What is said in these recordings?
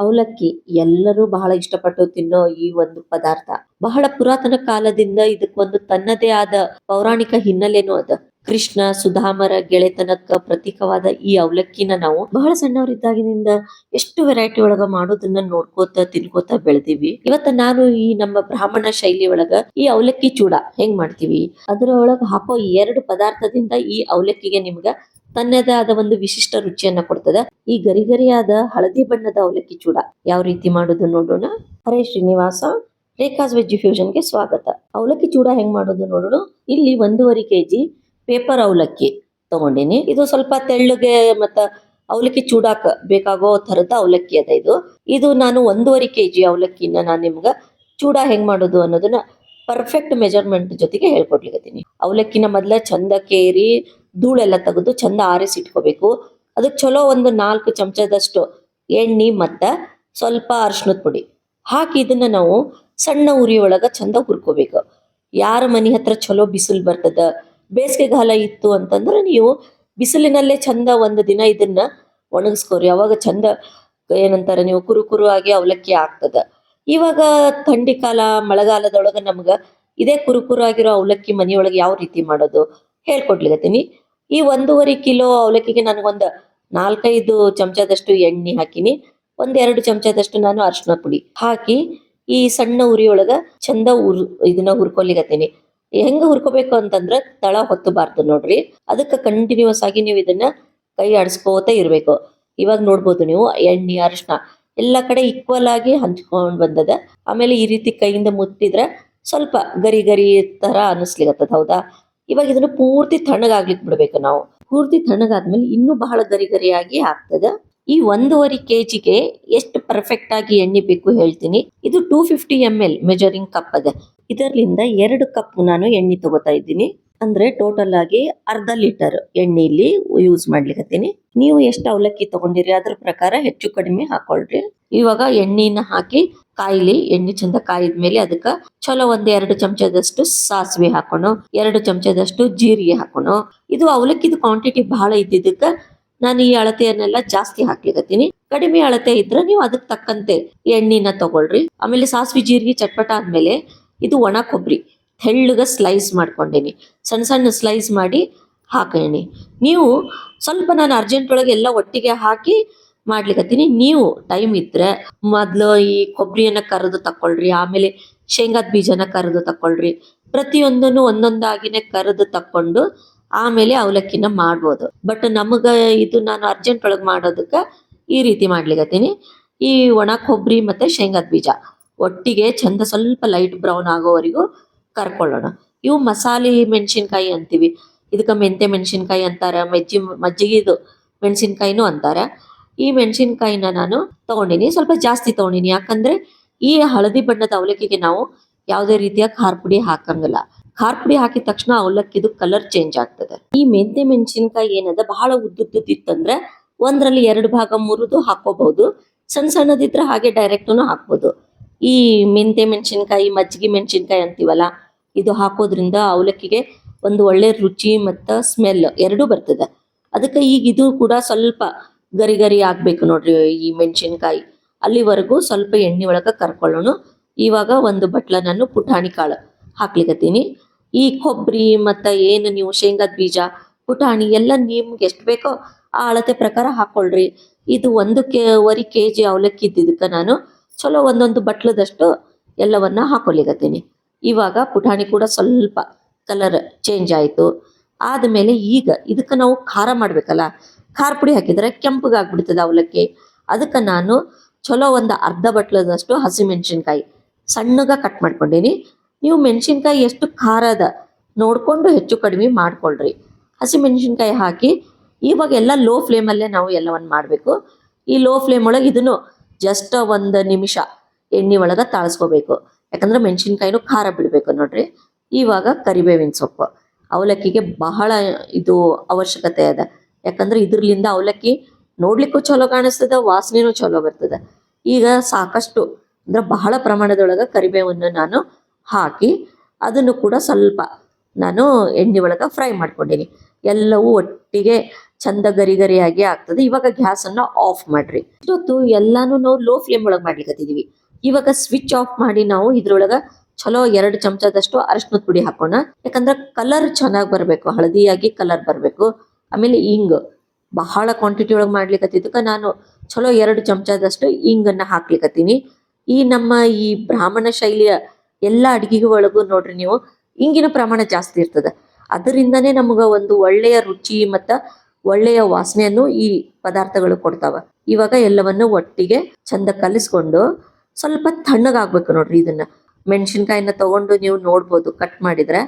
ಅವಲಕ್ಕಿ. ಎಲ್ಲರೂ ಬಹಳ ಇಷ್ಟಪಟ್ಟು ತಿನ್ನೋ ಈ ಒಂದು ಪದಾರ್ಥ. ಬಹಳ ಪುರಾತನ ಕಾಲದಿಂದ ಇದಕ್ಕೊಂದು ತನ್ನದೇ ಆದ ಪೌರಾಣಿಕ ಹಿನ್ನೆಲೆನೂ ಅದ. ಕೃಷ್ಣ, ಸುಧಾಮರ, ಗೆಳೆತನಕ್ಕ ಪ್ರತೀಕವಾದ ಈ ಅವಲಕ್ಕಿನ ನಾವು ಬಹಳ ಸಣ್ಣವರಿದ್ದಾಗಿನಿಂದ ಎಷ್ಟು ವೆರೈಟಿ ಒಳಗ ಮಾಡೋದನ್ನ ನೋಡ್ಕೋತ, ತಿನ್ಕೋತ ಬೆಳೆದಿವಿ. ಇವತ್ತ ನಾನು ಈ ನಮ್ಮ ಬ್ರಾಹ್ಮಣ ಶೈಲಿ ಒಳಗ ಈ ಅವಲಕ್ಕಿ ಚೂಡ ಹೆಂಗ್ ಮಾಡ್ತೀವಿ? ಅದರ ಒಳಗ ಹಾಕೋ ಎರಡು ಪದಾರ್ಥದಿಂದ ಈ ಅವಲಕ್ಕಿಗೆ ನಿಮ್ಗ ತನ್ನದೇ ಆದ ಒಂದು ವಿಶಿಷ್ಟ ರುಚಿಯನ್ನ ಕೊಡ್ತದ. ಈ ಗರಿಗರಿಯಾದ ಹಳದಿ ಬಣ್ಣದ ಅವಲಕ್ಕಿ ಚೂಡ ಯಾವ ರೀತಿ ಮಾಡೋದು ನೋಡೋಣ. ಹರೇ ಶ್ರೀನಿವಾಸ, ರೇಖಾಸ್ ವೆಜ್ ಫ್ಯೂಷನ್ಗೆ ಸ್ವಾಗತ. ಅವಲಕ್ಕಿ ಚೂಡ ಹೆಂಗ್ ಮಾಡೋದು ನೋಡೋಣ. ಇಲ್ಲಿ ಒಂದೂವರೆ ಕೆಜಿ ಪೇಪರ್ ಅವಲಕ್ಕಿ ತಗೊಂಡಿನಿ. ಇದು ಸ್ವಲ್ಪ ತೆಳ್ಳಗೆ ಮತ್ತ ಅವಲಕ್ಕಿ ಚೂಡಾಕ ಬೇಕಾಗೋ ತರದ ಅವಲಕ್ಕಿ ಅದ ಇದು. ಇದು ನಾನು ಒಂದೂವರೆ ಕೆಜಿ ಅವಲಕ್ಕಿನ ನಾನು ನಿಮ್ಗ ಚೂಡ ಹೆಂಗ್ ಮಾಡೋದು ಅನ್ನೋದನ್ನ ಪರ್ಫೆಕ್ಟ್ ಮೆಜರ್ಮೆಂಟ್ ಜೊತೆಗೆ ಹೇಳ್ಕೊಡ್ಲಿಕತ್ತೀನಿ. ಅವಲಕ್ಕಿನ ಮೊದಲ ಚಂದ ಕೇರಿ ಧೂಳೆಲ್ಲ ತೆಗೆದು ಚಂದ ಆರಿಸಿ ಇಟ್ಕೋಬೇಕು ಅದಕ್ಕೆ ಚಲೋ ಒಂದು ನಾಲ್ಕು ಚಮಚದಷ್ಟು ಎಣ್ಣೆ ಮತ್ತು ಸ್ವಲ್ಪ ಅರಿಶಿನದ ಪುಡಿ. ಹಾಕಿ ಇದನ್ನ ನಾವು ಸಣ್ಣ ಉರಿ ಒಳಗೆ ಚಂದ ಹುರ್ಕೋಬೇಕು. ಯಾರ ಮನೆ ಹತ್ರ ಚಲೋ ಬಿಸಿಲು ಬರ್ತದ ಬೇಸಿಗೆಗಾಲ ಇತ್ತು ಅಂತಂದ್ರೆ ನೀವು ಬಿಸಿಲಿನಲ್ಲೇ ಚಂದ ಒಂದು ದಿನ ಇದನ್ನ ಒಣಗಿಸ್ಕೋರಿ. ಅವಾಗ ಚಂದ ಏನಂತಾರೆ ನೀವು ಕುರು ಕುರು ಆಗಿ ಅವಲಕ್ಕಿ ಆಗ್ತದ. ಇವಾಗ ಥಂಡಿ ಕಾಲ, ಮಳೆಗಾಲದೊಳಗೆ ನಮ್ಗೆ ಇದೇ ಕುರು ಕುರು ಆಗಿರೋ ಅವಲಕ್ಕಿ ಮನೆಯೊಳಗೆ ಯಾವ ರೀತಿ ಮಾಡೋದು ಹೇಳ್ಕೊಡ್ಲಿಕತ್ತೀನಿ. ಈ ಒಂದೂವರೆ ಕಿಲೋ ಅವಲಕ್ಕಿಗೆ ನನಗೊಂದು ನಾಲ್ಕೈದು ಚಮಚದಷ್ಟು ಎಣ್ಣೆ ಹಾಕಿನಿ. ಒಂದೆರಡು ಚಮಚದಷ್ಟು ನಾನು ಅರಿಶಿನ ಪುಡಿ ಹಾಕಿ ಈ ಸಣ್ಣ ಉರಿಯೊಳಗ ಚಂದ ಉರ್, ಇದನ್ನ ಹುರ್ಕೊಲಿಗತ್ತೀನಿ ಹೆಂಗ ಹುರ್ಕೋಬೇಕು ಅಂತಂದ್ರೆ ತಳ ಹೊತ್ತಬಾರ್ದು ನೋಡ್ರಿ. ಅದಕ್ಕೆ ಕಂಟಿನ್ಯೂಸ್ ಆಗಿ ನೀವು ಇದನ್ನ ಕೈ ಆಡಿಸ್ಕೋತ ಇರಬೇಕು. ಇವಾಗ ನೋಡ್ಬೋದು ನೀವು ಎಣ್ಣೆ ಅರಿಶಿನ ಎಲ್ಲ ಕಡೆ ಈಕ್ವಲ್ ಆಗಿ ಹಂಚ್ಕೊಂಡು ಬಂದದ. ಆಮೇಲೆ ಈ ರೀತಿ ಕೈಯಿಂದ ಮುತ್ತಿದ್ರೆ ಸ್ವಲ್ಪ ಗರಿ ಗರಿ ತರ ಅನಿಸ್ಲಿಕತ್ತದ, ಹೌದಾ? ಇವಾಗ ಇದನ್ನ ಪೂರ್ತಿ ತಣ್ಣಗಾಗ್ಲಿಕ್ಕೆ ಬಿಡ್ಬೇಕು ನಾವು. ಪೂರ್ತಿ ತಣ್ಣಗಾದ್ಮೇಲೆ ಇನ್ನೂ ಬಹಳ ಗರಿ ಗರಿಯಾಗಿ ಆಗ್ತದ. ಈ ಒಂದೂವರೆ ಕೆಜಿಗೆ ಎಷ್ಟು ಪರ್ಫೆಕ್ಟ್ ಆಗಿ ಎಣ್ಣೆ ಬೇಕು ಹೇಳ್ತೀನಿ. ಇದು two fifty M L measuring cup ಅದ. ಇದರಿಂದ ಎರಡು ಕಪ್ ನಾನು ಎಣ್ಣೆ ತಗೋತಾ ಇದ್ದೀನಿ. ಅಂದ್ರೆ ಟೋಟಲ್ ಆಗಿ ಅರ್ಧ ಲೀಟರ್ ಎಣ್ಣೆ ಇಲ್ಲಿ ಯೂಸ್ ಮಾಡ್ಲಿಕತ್ತೀನಿ. ನೀವು ಎಷ್ಟು ಅವಲಕ್ಕಿ ತಗೊಂಡಿರಿ ಅದ್ರ ಪ್ರಕಾರ ಹೆಚ್ಚು ಕಡಿಮೆ ಹಾಕೊಳ್ರಿ. ಇವಾಗ ಎಣ್ಣೆನ ಹಾಕಿ ಕಾಯಿಲಿ, ಎಣ್ಣೆ ಚಂದ ಕಾಯಿದ ಮೇಲೆ ಅದಕ್ಕ ಚಲೋ ಒಂದ್ ಎರಡು ಚಮಚದಷ್ಟು ಸಾಸಿವೆ ಹಾಕೋಣ, ಎರಡು ಚಮಚದಷ್ಟು ಜೀರಿಗೆ ಹಾಕೋಣ. ಇದು ಅವಲಕ್ಕಿದ ಕ್ವಾಂಟಿಟಿ ಬಹಳ ಇದ್ದಿದ್ದಕ್ಕ ನಾನು ಈ ಅಳತೆಯನ್ನೆಲ್ಲ ಜಾಸ್ತಿ ಹಾಕ್ಲಿಕತ್ತೀನಿ. ಕಡಿಮೆ ಅಳತೆ ಇದ್ರೆ ನೀವು ಅದಕ್ಕೆ ತಕ್ಕಂತೆ ಎಣ್ಣಿನ ತಗೊಳ್ರಿ. ಆಮೇಲೆ ಸಾಸಿವೆ, ಜೀರಿಗೆ ಚಟ್ಪಟ ಆದ್ಮೇಲೆ ಇದು ಒಣ ಕೊಬ್ಬರಿ ತೆಳ್ಳಗ ಸ್ಲೈಸ್ ಮಾಡ್ಕೊಂಡೇನಿ. ಸಣ್ಣ ಸಣ್ಣ ಸ್ಲೈಸ್ ಮಾಡಿ ಹಾಕೇನಿ. ನೀವು ಸ್ವಲ್ಪ ನಾನು ಅರ್ಜೆಂಟ್ ಒಳಗೆ ಎಲ್ಲ ಒಟ್ಟಿಗೆ ಹಾಕಿ ಮಾಡ್ಲಿಕತ್ತೀನಿ. ನೀವು ಟೈಮ್ ಇದ್ರೆ ಮೊದ್ಲು ಈ ಕೊಬ್ಬರಿಯನ್ನ ಕರೆದು ತಕ್ಕೊಳ್ರಿ ಆಮೇಲೆ ಶೇಂಗಾದ ಬೀಜನ ಕರೆದು ತಕ್ಕೊಳ್ರಿ ಪ್ರತಿಯೊಂದನ್ನು ಒಂದೊಂದಾಗಿನೇ ಕರೆದು ತಕ್ಕೊಂಡು ಆಮೇಲೆ ಅವಲಕ್ಕಿನ ಮಾಡ್ಬೋದು. ಬಟ್ ನಮಗ ಇದು ನಾನು ಅರ್ಜೆಂಟ್ ಒಳಗೆ ಮಾಡೋದಕ್ಕೆ ಈ ರೀತಿ ಮಾಡ್ಲಿಕತ್ತೀನಿ. ಈ ಒಣ ಕೊಬ್ಬರಿ ಮತ್ತೆ ಶೇಂಗಾದ ಬೀಜ ಒಟ್ಟಿಗೆ ಚಂದ ಸ್ವಲ್ಪ ಲೈಟ್ ಬ್ರೌನ್ ಆಗೋವರೆಗೂ ಕರ್ಕೊಳ್ಳೋಣ. ಇವು ಮಸಾಲೆ ಮೆಣಸಿನ್ಕಾಯಿ ಅಂತೀವಿ. ಇದಕ್ಕೆ ಮೆಂತೆ ಮೆಣಸಿನ್ಕಾಯಿ ಅಂತಾರ, ಮಜ್ಜಿ ಮಜ್ಜಿಗೆದು ಮೆಣಸಿನ್ಕಾಯಿನೂ ಅಂತಾರ. ಈ ಮೆಣಸಿನ್ಕಾಯಿನ ನಾನು ತಗೊಂಡಿನಿ. ಸ್ವಲ್ಪ ಜಾಸ್ತಿ ತಗೊಂಡಿನಿ. ಯಾಕಂದ್ರೆ ಈ ಹಳದಿ ಬಣ್ಣದ ಅವಲಕ್ಕಿಗೆ ನಾವು ಯಾವುದೇ ರೀತಿಯ ಖಾರ ಪುಡಿ ಹಾಕಂಗಿಲ್ಲ. ಖಾರ ಪುಡಿ ಹಾಕಿದ ತಕ್ಷಣ ಅವಲಕ್ಕಿದು ಕಲರ್ ಚೇಂಜ್ ಆಗ್ತದೆ. ಈ ಮೆಂತೆ ಮೆಣಸಿನಕಾಯಿ ಏನದ, ಬಹಳ ಉದ್ದುದ್ದಿತ್ತಂದ್ರೆ ಒಂದ್ರಲ್ಲಿ ಎರಡು ಭಾಗ ಮುರಿದು ಹಾಕೋಬಹುದು. ಸಣ್ಣ ಸಣ್ಣದಿದ್ರೆ ಹಾಗೆ ಡೈರೆಕ್ಟ್ನು ಹಾಕ್ಬೋದು. ಈ ಮೆಂತೆ ಮೆಣಸಿನ್ಕಾಯಿ, ಮಜ್ಜಿಗೆ ಮೆಣಸಿನ್ಕಾಯಿ ಅಂತೀವಲ್ಲ, ಇದು ಹಾಕೋದ್ರಿಂದ ಅವಲಕ್ಕಿಗೆ ಒಂದು ಒಳ್ಳೆ ರುಚಿ ಮತ್ತು ಸ್ಮೆಲ್ ಎರಡೂ ಬರ್ತದೆ. ಅದಕ್ಕೆ ಈಗ ಇದು ಕೂಡ ಸ್ವಲ್ಪ ಗರಿ ಗರಿ ಆಗ್ಬೇಕು ನೋಡ್ರಿ ಈ ಮೆಣಸಿನ್ಕಾಯಿ. ಅಲ್ಲಿವರೆಗೂ ಸ್ವಲ್ಪ ಎಣ್ಣೆ ಒಳಗೆ ಕರ್ಕೊಳ್ಳೋಣ. ಇವಾಗ ಒಂದು ಬಟ್ಲ ನಾನು ಪುಟಾಣಿ ಕಾಳು ಹಾಕ್ಲಿಕತ್ತೀನಿ. ಈ ಕೊಬ್ಬರಿ ಮತ್ತು ಏನು ನೀವು ಶೇಂಗಾದ ಬೀಜ, ಪುಟಾಣಿ ಎಲ್ಲ ನಿಮ್ಗೆ ಎಷ್ಟು ಬೇಕೋ ಆ ಅಳತೆ ಪ್ರಕಾರ ಹಾಕ್ಕೊಳ್ರಿ ಇದು ಒಂದು ಕೆವರಿ ಕೆ ಜಿ ಅವಲಕ್ಕಿ ಇದ್ದಿದ್ದಕ್ಕೆ ನಾನು. ಚಲೋ ಒಂದೊಂದು ಬಟ್ಲದಷ್ಟು ಎಲ್ಲವನ್ನ ಹಾಕೊಲಿಕತ್ತೀನಿ ಇವಾಗ ಪುಟಾಣಿ ಕೂಡ ಸ್ವಲ್ಪ ಕಲರ್ ಚೇಂಜ್ ಆಯಿತು. ಆದಮೇಲೆ ಈಗ ಇದಕ್ಕೆ ನಾವು ಖಾರ ಮಾಡಬೇಕಲ್ಲ? ಖಾರ ಪುಡಿ ಹಾಕಿದ್ರೆ ಕೆಂಪಗಾಗ್ಬಿಡ್ತದೆ ಅವಲಕ್ಕಿ. ಅದಕ್ಕೆ ನಾನು ಚಲೋ ಒಂದು ಅರ್ಧ ಬಟ್ಲದಷ್ಟು ಹಸಿಮೆಣಸಿನ್ಕಾಯಿ ಸಣ್ಣಗ ಕಟ್ ಮಾಡ್ಕೊಂಡೀನಿ. ನೀವು ಮೆಣಸಿನ್ಕಾಯಿ ಎಷ್ಟು ಖಾರ ಅದ ನೋಡಿಕೊಂಡು ಹೆಚ್ಚು ಕಡಿಮೆ ಮಾಡ್ಕೊಳ್ರಿ. ಹಸಿಮೆಣಸಿನ್ಕಾಯಿ ಹಾಕಿ ಇವಾಗ ಎಲ್ಲ ಲೋ ಫ್ಲೇಮಲ್ಲೇ ನಾವು ಎಲ್ಲವನ್ನು ಮಾಡಬೇಕು. ಈ ಲೋ ಫ್ಲೇಮ್ ಒಳಗೆ ಇದನ್ನು ಜಸ್ಟ್ ಒಂದು ನಿಮಿಷ ಎಣ್ಣೆ ಒಳಗೆ ತಾಳಿಸ್ಕೋಬೇಕು. ಯಾಕಂದ್ರೆ ಮೆಣಸಿನ್ಕಾಯಿನೂ ಖಾರ ಬಿಡಬೇಕು ನೋಡ್ರಿ. ಇವಾಗ ಕರಿಬೇವಿನ ಸೊಪ್ಪು. ಅವಲಕ್ಕಿಗೆ ಬಹಳ ಇದು ಅವಶ್ಯಕತೆ ಅದ. ಯಾಕಂದ್ರೆ ಇದ್ರಲಿಂದ ಅವಲಕ್ಕಿ ನೋಡ್ಲಿಕ್ಕೂ ಚಲೋ ಕಾಣಿಸ್ತದ, ವಾಸನೆನೂ ಚಲೋ ಬರ್ತದ. ಈಗ ಸಾಕಷ್ಟು, ಅಂದ್ರೆ ಬಹಳ ಪ್ರಮಾಣದೊಳಗೆ ಕರಿಬೇವನ್ನು ನಾನು ಹಾಕಿ, ಅದನ್ನು ಕೂಡ ಸ್ವಲ್ಪ ನಾನು ಎಣ್ಣೆ ಒಳಗೆ ಫ್ರೈ ಮಾಡ್ಕೊಂಡೀನಿ. ಎಲ್ಲವೂ ಒಟ್ಟಿಗೆ ಚಂದ ಗರಿ ಗರಿಯಾಗಿ ಆಗ್ತದೆ. ಇವಾಗ ಗ್ಯಾಸನ್ನು ಆಫ್ ಮಾಡ್ರಿ. ಇಷ್ಟೊತ್ತು ಎಲ್ಲಾನು ನಾವು ಲೋ ಫ್ಲೇಮ್ ಒಳಗೆ ಮಾಡ್ಲಿಕ್ಕೆ ಇವಾಗ ಸ್ವಿಚ್ ಆಫ್ ಮಾಡಿ ನಾವು ಇದ್ರೊಳಗ ಚಲೋ ಎರಡು ಚಮಚದಷ್ಟು ಅರಶಿನದ ಪುಡಿ ಹಾಕೋಣ. ಯಾಕಂದ್ರೆ ಕಲರ್ ಚೆನ್ನಾಗಿ ಬರಬೇಕು, ಹಳದಿಯಾಗಿ ಕಲರ್ ಬರಬೇಕು. ಆಮೇಲೆ ಇಂಗ್ ಬಹಳ ಕ್ವಾಂಟಿಟಿ ಒಳಗೆ ಮಾಡ್ಲಿಕತ್ತಿದ್ದಕ್ಕ ನಾನು ಚಲೋ ಎರಡು ಚಮಚದಷ್ಟು ಇಂಗನ್ನ ಹಾಕ್ಲಿಕ್ಕತ್ತೀನಿ ಈ ನಮ್ಮ ಈ ಬ್ರಾಹ್ಮಣ ಶೈಲಿಯ ಎಲ್ಲ ಅಡಿಗೆಗೆ ಒಳಗೂ ನೋಡ್ರಿ ನೀವು ಇಂಗಿನ ಪ್ರಮಾಣ ಜಾಸ್ತಿ ಇರ್ತದೆ. ಅದರಿಂದನೇ ನಮಗೆ ಒಂದು ಒಳ್ಳೆಯ ರುಚಿ ಮತ್ತು ಒಳ್ಳೆಯ ವಾಸನೆಯನ್ನು ಈ ಪದಾರ್ಥಗಳು ಕೊಡ್ತಾವ. ಇವಾಗ ಎಲ್ಲವನ್ನು ಒಟ್ಟಿಗೆ ಚಂದ ಕಲಿಸ್ಕೊಂಡು ಸ್ವಲ್ಪ ತಣ್ಣಗಾಗ್ಬೇಕು ನೋಡ್ರಿ ಇದನ್ನ. ಮೆಣಸಿನ್ಕಾಯಿನ ತಗೊಂಡು ನೀವು ನೋಡ್ಬೋದು ಕಟ್ ಮಾಡಿದ್ರೆ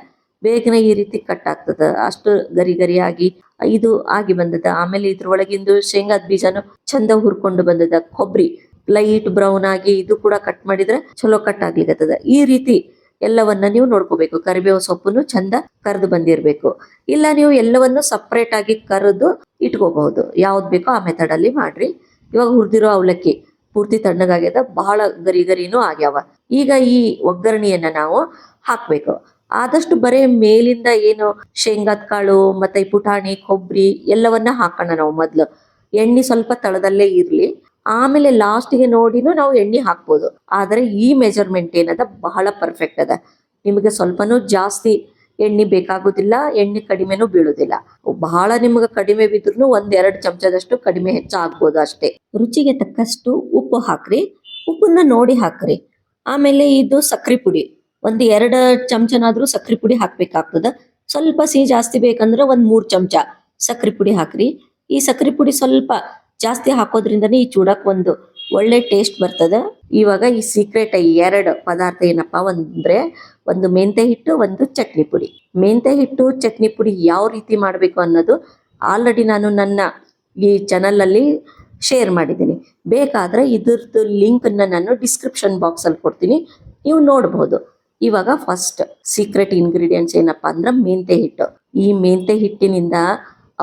ಬೇಗನೆ ಈ ರೀತಿ ಕಟ್ ಆಗ್ತದ. ಅಷ್ಟು ಗರಿ ಗರಿಯಾಗಿ ಇದು ಆಗಿ ಬಂದದ. ಆಮೇಲೆ ಇದ್ರೊಳಗಿಂದು ಶೇಂಗಾದ ಬೀಜನು ಚಂದ ಹುರ್ಕೊಂಡು ಬಂದದ. ಕೊಬ್ಬರಿ ಲೈಟ್ ಬ್ರೌನ್ ಆಗಿ ಇದು ಕೂಡ ಕಟ್ ಮಾಡಿದ್ರೆ ಚಲೋ ಕಟ್ ಆಗ್ಲಿಕತ್ತದ. ಈ ರೀತಿ ಎಲ್ಲವನ್ನ ನೀವು ನೋಡ್ಕೋಬೇಕು. ಕರಿಬೇವು ಸೊಪ್ಪನ್ನು ಚಂದ ಕರೆದು ಬಂದಿರಬೇಕು. ಇಲ್ಲ ನೀವು ಎಲ್ಲವನ್ನು ಸಪ್ರೇಟ್ ಆಗಿ ಕರೆದು ಇಟ್ಕೋಬಹುದು. ಯಾವ್ದು ಬೇಕೋ ಆ ಮೆಥಡ್ ಅಲ್ಲಿ ಮಾಡ್ರಿ. ಇವಾಗ ಹುರಿದಿರೋ ಅವಲಕ್ಕಿ ಪೂರ್ತಿ ತಣ್ಣಗಾಗ್ಯದ ಬಹಳ ಗರಿ ಗರಿನೂ ಆಗ್ಯಾವ. ಈಗ ಈ ಒಗ್ಗರಣೆಯನ್ನ ನಾವು ಹಾಕ್ಬೇಕು. ಆದಷ್ಟು ಬರೇ ಮೇಲಿಂದ ಏನು ಶೇಂಗಾದ ಕಾಳು ಮತ್ತೆ ಪುಟಾಣಿ ಕೊಬ್ಬರಿ ಎಲ್ಲವನ್ನ ಹಾಕೋಣ ನಾವು ಮೊದ್ಲು. ಎಣ್ಣೆ ಸ್ವಲ್ಪ ತಳದಲ್ಲೇ ಇರ್ಲಿ. ಆಮೇಲೆ ಲಾಸ್ಟಿಗೆ ನೋಡಿನೂ ನಾವು ಎಣ್ಣೆ ಹಾಕ್ಬೋದು. ಆದರೆ ಈ ಮೆಜರ್ಮೆಂಟ್ ಏನದ? ಬಹಳ ಪರ್ಫೆಕ್ಟ್ ಅದ. ನಿಮಗೆ ಸ್ವಲ್ಪನೂ ಜಾಸ್ತಿ ಎಣ್ಣೆ ಬೇಕಾಗುದಿಲ್ಲ, ಎಣ್ಣೆ ಕಡಿಮೆನೂ ಬೀಳುದಿಲ್ಲ. ಬಹಳ ನಿಮ್ಗೆ ಕಡಿಮೆ ಬಿದ್ರೂ ಒಂದೆರಡು ಚಮಚದಷ್ಟು ಕಡಿಮೆ ಹೆಚ್ಚಾಗ್ಬೋದು ಅಷ್ಟೇ. ರುಚಿಗೆ ತಕ್ಕಷ್ಟು ಉಪ್ಪು ಹಾಕ್ರಿ. ಉಪ್ಪನ್ನ ನೋಡಿ ಹಾಕ್ರಿ. ಆಮೇಲೆ ಇದು ಸಕ್ರಿ ಪುಡಿ. ಒಂದ್ ಎರಡು ಚಮಚನಾದ್ರೂ ಸಕ್ರಿ ಪುಡಿ ಹಾಕ್ಬೇಕಾಗ್ತದ. ಸ್ವಲ್ಪ ಸಿಹಿ ಜಾಸ್ತಿ ಬೇಕಂದ್ರೆ ಒಂದ್ ಮೂರ್ ಚಮಚ ಸಕ್ರಿ ಪುಡಿ ಹಾಕ್ರಿ. ಈ ಸಕ್ರಿ ಪುಡಿ ಸ್ವಲ್ಪ ಜಾಸ್ತಿ ಹಾಕೋದ್ರಿಂದನೇ ಈ ಚೂಡಕ್ ಒಂದು ಒಳ್ಳೆ ಟೇಸ್ಟ್ ಬರ್ತದ. ಇವಾಗ ಈ ಸೀಕ್ರೆಟ್ ಎರಡು ಪದಾರ್ಥ ಏನಪ್ಪಾ ಅಂದ್ರೆ ಒಂದು ಮೆಂತೆ ಹಿಟ್ಟು, ಒಂದು ಚಟ್ನಿ ಪುಡಿ. ಮೆಂತೆ ಹಿಟ್ಟು, ಚಟ್ನಿ ಪುಡಿ ಯಾವ ರೀತಿ ಮಾಡಬೇಕು ಅನ್ನೋದು ಆಲ್ರೆಡಿ ನಾನು ನನ್ನ ಈ ಚಾನಲ್ ಅಲ್ಲಿ ಶೇರ್ ಮಾಡಿದ್ದೀನಿ. ಬೇಕಾದ್ರೆ ಇದ್ರದ್ದು ಲಿಂಕ್ ಅನ್ನ ನಾನು ಡಿಸ್ಕ್ರಿಪ್ಷನ್ ಬಾಕ್ಸಲ್ಲಿ ಕೊಡ್ತೀನಿ. ನೀವು ನೋಡಬಹುದು ಇವಾಗ ಫಸ್ಟ್ ಸೀಕ್ರೆಟ್ ಇಂಗ್ರೀಡಿಯೆಂಟ್ಸ್ ಏನಪ್ಪ ಅಂದ್ರೆ ಮೆಂತೆ ಹಿಟ್ಟು. ಈ ಮೆಂತೆ ಹಿಟ್ಟಿನಿಂದ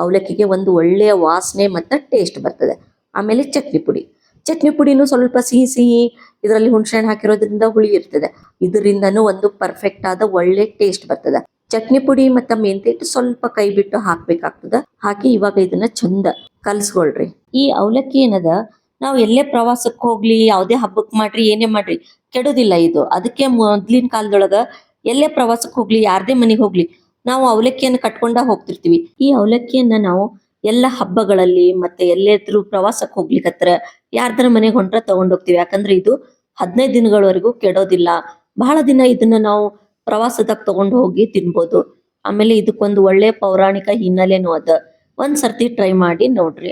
ಅವಲಕ್ಕಿಗೆ ಒಂದು ಒಳ್ಳೆಯ ವಾಸನೆ ಮತ್ತು ಟೇಸ್ಟ್ ಬರ್ತದೆ. ಆಮೇಲೆ ಚಟ್ನಿ ಪುಡಿ. ಚಟ್ನಿ ಪುಡಿನೂ ಸ್ವಲ್ಪ ಸಿಹಿ ಸಿಹಿ ಇದರಲ್ಲಿ ಹುಣಸೆಹಣ್ಣು ಹಾಕಿರೋದ್ರಿಂದ ಹುಳಿ ಇರ್ತದೆ. ಇದರಿಂದನೂ ಒಂದು ಪರ್ಫೆಕ್ಟ್ ಆದ ಒಳ್ಳೆ ಟೇಸ್ಟ್ ಬರ್ತದೆ. ಚಟ್ನಿ ಪುಡಿ ಮತ್ತು ಮೆಂತೆ ಹಿಟ್ಟು ಸ್ವಲ್ಪ ಕೈ ಬಿಟ್ಟು ಹಾಕಬೇಕಾಗ್ತದೆ. ಹಾಕಿ ಇವಾಗ ಇದನ್ನ ಚಂದ ಕಲ್ಸ್ಕೊಳ್ರಿ. ಈ ಅವಲಕ್ಕಿ ಏನದ? ನಾವು ಎಲ್ಲೇ ಪ್ರವಾಸಕ್ಕೆ ಹೋಗ್ಲಿ, ಯಾವುದೇ ಹಬ್ಬಕ್ಕೆ ಮಾಡ್ರಿ, ಏನೇ ಮಾಡ್ರಿ, ಕೆಡೋದಿಲ್ಲ ಇದು. ಅದಕ್ಕೆ ಮೊದ್ಲಿನ ಕಾಲದೊಳಗ ಎಲ್ಲೇ ಪ್ರವಾಸಕ್ಕೆ ಹೋಗ್ಲಿ, ಯಾರದೇ ಮನೆಗೆ ಹೋಗ್ಲಿ, ನಾವು ಅವಲಕ್ಕಿಯನ್ನ ಕಟ್ಕೊಂಡ ಹೋಗ್ತಿರ್ತೀವಿ. ಈ ಅವಲಕ್ಕಿಯನ್ನ ನಾವು ಎಲ್ಲ ಹಬ್ಬಗಳಲ್ಲಿ ಮತ್ತೆ ಎಲ್ಲೆದ್ರು ಪ್ರವಾಸಕ್ಕೆ ಹೋಗ್ಲಿಕತ್ರ ಯಾರ್ದ್ರ ಮನೆಗೆ ಹೊಂಟ್ರ ತಗೊಂಡ್ ಹೋಗ್ತಿವಿ ಯಾಕಂದ್ರೆ ಇದು ಹದಿನೈದು ದಿನಗಳವರೆಗೂ ಕೆಡೋದಿಲ್ಲ. ಬಹಳ ದಿನ ಇದನ್ನ ನಾವು ಪ್ರವಾಸದಾಗ ತಗೊಂಡು ಹೋಗಿ ತಿನ್ಬೋದು. ಆಮೇಲೆ ಇದಕ್ಕೊಂದು ಒಳ್ಳೆ ಪೌರಾಣಿಕ ಹಿನ್ನೆಲೆನೂ ಅದ. ಒಂದ್ ಸರ್ತಿ ಟ್ರೈ ಮಾಡಿ ನೋಡ್ರಿ.